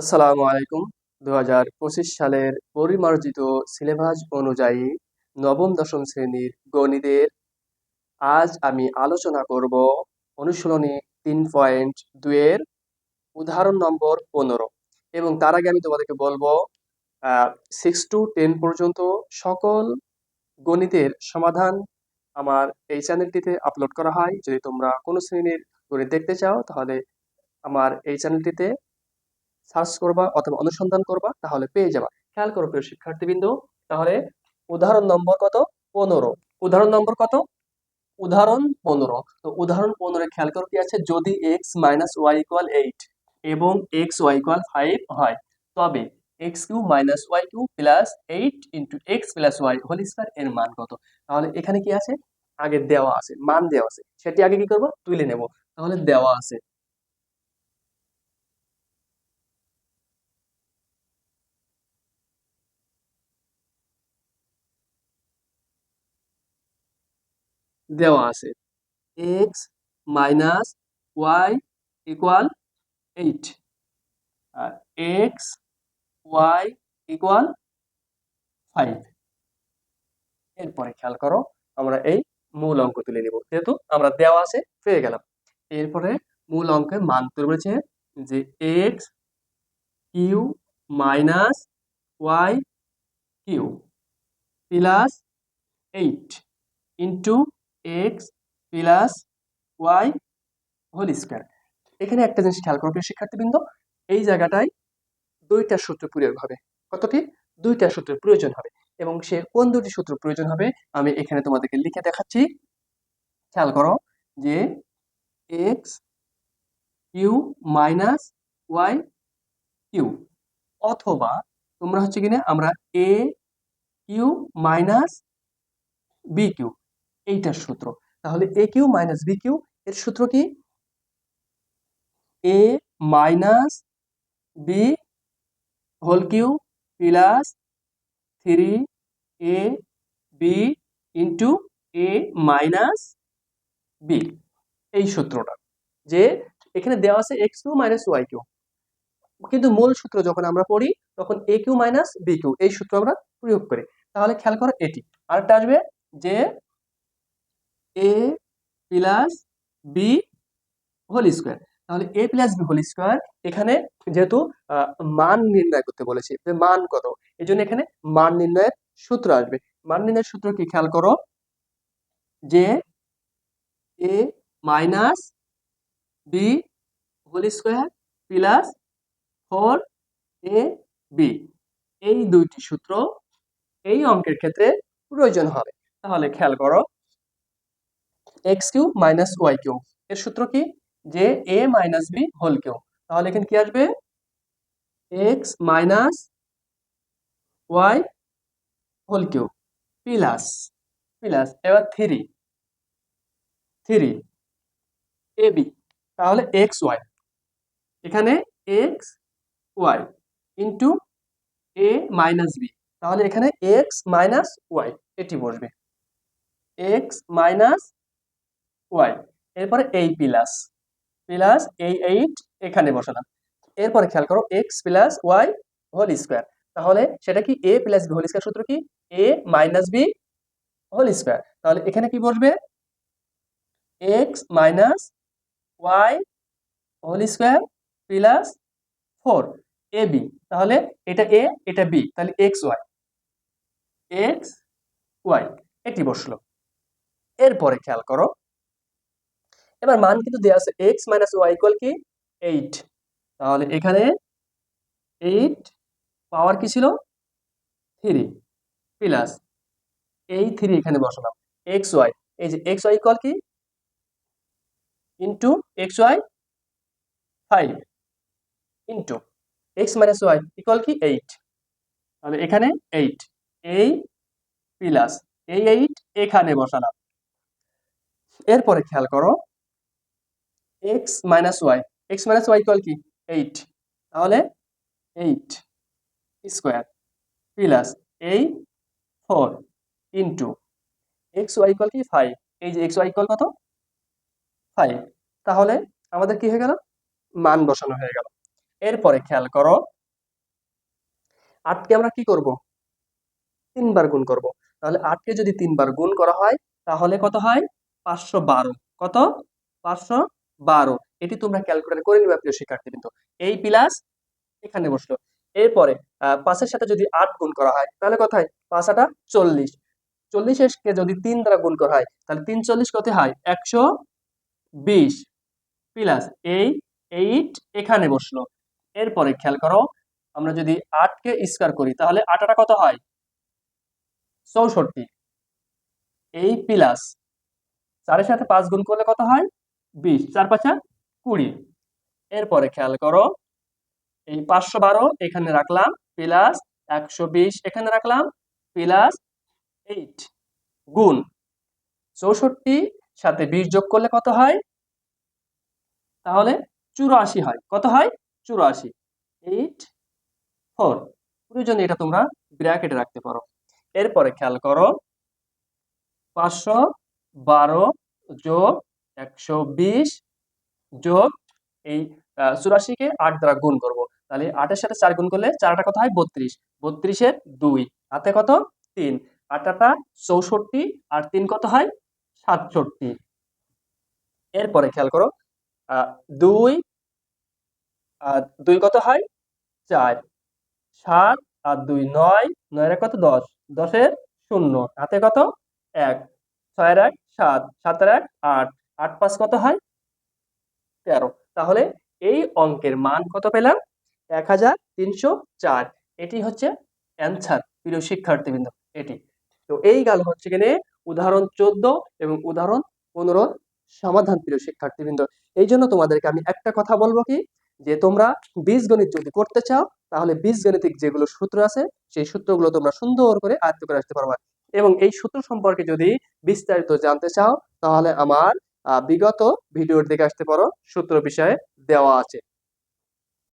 আসসালামু আলাইকুম। দু হাজার পঁচিশ সালের পরিমার্জিত সিলেবাস অনুযায়ী নবম, দশম শ্রেণির গণিতের আজ আমি আলোচনা করব অনুশীলনী তিন পয়েন্ট দুয়ের উদাহরণ নম্বর পনেরো এবং তার আগে আমি তোমাদেরকে বলব সিক্স টু টেন পর্যন্ত সকল গণিতের সমাধান আমার এই চ্যানেলটিতে আপলোড করা হয়। যদি তোমরা কোনো শ্রেণির গণিত দেখতে চাও, তাহলে আমার এই চ্যানেলটিতে সার্চ করবা অথবা অনুসন্ধান করবা, তাহলে পেয়ে যাবা। খেয়াল করো প্রিয় শিক্ষার্থীবৃন্দ, তাহলে উদাহরণ নম্বর কত? পনেরো। উদাহরণ নম্বর কত? উদাহরণ পনেরো। তো উদাহরণ পনেরো খেয়াল করো কি আছে? যদি x minus y equal eight এবং এক্স ওয়াই ইকুয়াল ফাইভ হয়, তবে x cube minus y cube plus eight into x plus y whole square এর মান কত? তাহলে এখানে কি আছে? আগে দেওয়া আছে, মান দেওয়া আছে। সেটি আগে কি করব? তুলে নেব। তাহলে দেওয়া আছে। দেওয়া আছে। X minus y equal eight. আর এক্স ওয়াই ইকুয়াল ফাইভ। এরপরে খেয়াল করো আমরা এই মূল অঙ্ক তুলে নিব। যেহেতু আমরা দেওয়া আছে পেয়ে গেলাম। এরপরে মূল অঙ্কের মান তুলে বলেছে যে x cube minus y cube plus eight into x plus y whole square এখানে একটা জিনিস খেয়াল করবে শিক্ষার্থীবৃন্দ, এই জায়গাটায় দুইটা সূত্র প্রয়োগ হবে। কতটি? দুইটা সূত্রের প্রয়োজন হবে। এবং সে কোন দুটি সূত্র প্রয়োজন হবে, আমি এখানে তোমাদেরকে লিখে দেখাচ্ছি। খেয়াল করো যে x cube minus y cube অথবা তোমরা হচ্ছে কিনা, আমরা a cube minus b cube এইটার সূত্র। তাহলে a cube minus b cube, এর সূত্র কি? A minus b whole cube plus three a b into a minus b এই সূত্রটা। যে এখানে দেওয়া আছে x cube minus y cube. কিন্তু মূল সূত্র যখন আমরা পড়ি, তখন a cube minus b cube. এই সূত্র আমরা প্রয়োগ করি। তাহলে খেয়াল করো এটি। আরেকটা আসবে যে a plus b whole square তাহলে a plus b whole square এখানে যেহেতু মান নির্ণয় করতে বলেছি মান কত? এই জন্য এখানে মান নির্ণয়ের সূত্র আসবে। মান নির্ণয়ের সূত্র কি খেয়াল করো? যে a minus b whole square plus four a b এই দুইটি সূত্র এই অঙ্কের ক্ষেত্রে প্রয়োজন হবে। তাহলে খেয়াল করো x cube minus y cube এর সূত্র কি? যে a minus b whole cube তাহলে এখানে কি আসবে? X minus y whole cube plus plus, এবার থ্রি থ্রি এ বি তাহলে এক্স ওয়াই এখানে x y into a minus b তাহলে এখানে এক্স মাইনাস ওয়াই এটি বসবে। X minus y. এরপরে এই প্লাস প্লাস এই এইট এখানে বসালাম। এরপরে খেয়াল করো x plus y whole square তাহলে সেটা কি a plus b whole square সূত্র কি? A minus b whole square তাহলে এখানে কি বসবে? X minus y whole square plus four a b তাহলে এটা এ এটা বি তাহলে এক্স ওয়াই এক্স ওয়াই এটি বসল। এরপরে খেয়াল করো এবার মান কিন্তু দেওয়া আছে এক্স মাইনাস ওয়াই ইকুয়াল কি? এইট তাহলে এখানে এইট পাওয়ার কি ছিল? থ্রি প্লাস এই থ্রি এখানে বসালাম। এক্স ওয়াই এই যে এক্স ওয়াই ইকুয়াল কি? Into x y five into x minus y equal কি? এইট তাহলে এখানে এইট এই প্লাস এই এইট এখানে বসালাম। এরপরে খেয়াল করো x minus y x minus y equal কি? এইট তাহলে এইট স্কোয়ার প্লাস এই four into x y equal কি? ফাইভ এই যে এক্স ওয়াই ইকুয়াল কত? ফাইভ তাহলে আমাদের কি হয়ে গেল? মান বসানো হয়ে গেল। এরপরে খেয়াল করো, আটকে আমরা কি করব? তিনবার গুণ করব। তাহলে আটকে যদি তিনবার গুণ করা হয়, তাহলে কত হয়? পাঁচশো বারো। কত? পাঁচশো বারো। এটি তোমরা ক্যালকুলেট করে নিবা প্রিয় শিক্ষার্থী কিন্তু এই প্লাস এখানে বসল। এরপরে পাঁচের সাথে যদি আট গুণ করা হয়, তাহলে কত হয়? পাঁচ চল্লিশ। চল্লিশকে যদি তিন দ্বারা গুণ করা হয়, তাহলে তিন চল্লিশ কত হয়? একশো বিশ। প্লাস এই এইট এখানে বসল। এরপরে খেয়াল করো, আমরা যদি আটকে স্কোয়ার করি, তাহলে আটাটা কত হয়? চৌষট্টি। এই প্লাস চারের সাথে পাঁচ গুণ করলে কত হয়? বিশ, চার পাঁচা কুড়ি। এরপরে খেয়াল করো, এই পাঁচশো বারো এখানে রাখলাম প্লাস একশো বিশ এখানে রাখলাম প্লাস এইট গুণ চৌষট্টি, সাথে বিশ যোগ করলে কত হয়? তাহলে চুরাশি হয়। কত হয়? চুরাশি। এইট ফোর প্রয়োজনে এটা তোমরা ব্র্যাকেটে রাখতে পারো। এরপরে খেয়াল করো, পাঁচশো বারো যোগ একশো বিশ যোগ এই চুরাশিকে আট দ্বারা গুণ করব। তাহলে আটের সাথে চার গুণ করলে চারটা কত হয়? বত্রিশ। বত্রিশের দুই। হাতে কত? তিন। আটাটা চৌষট্টি। আর তিন কত হয়? সাতষট্টি। এরপরে খেয়াল করো দুই, আর দুই কত হয়? চার। সাত, আর দুই নয়। নয়ের কত? দশ। দশের শূন্য। হাতে কত? এক। ছয়ের এক, সাত। সাতের এক, আট। আট পাঁচ কত হয়? তেরো। তাহলে এই অঙ্কের মান কত পেলাম? এক হাজার তিনশো চার। এটি হচ্ছে অ্যান্সার প্রিয় শিক্ষার্থীবৃন্দ, এটি। তো এই গেল হচ্ছে কিনে উদাহরণ চোদ্দ এবং উদাহরণ পনেরো সমাধান, প্রিয় শিক্ষার্থীবৃন্দ। এই জন্য তোমাদেরকে আমি একটা কথা বলব কি? যে তোমরা বীজগণিত যদি করতে চাও, তাহলে বীজগণিতিক যেগুলো সূত্র আছে, সেই সূত্রগুলো তোমরা সুন্দর করে আয়ত্ত করে আসতে পারবা। এবং এই সূত্র সম্পর্কে যদি বিস্তারিত জানতে চাও, তাহলে আমার বিগত ভিডিওর দিকে আসতে পারো। সূত্র বিষয়ে দেওয়া আছে।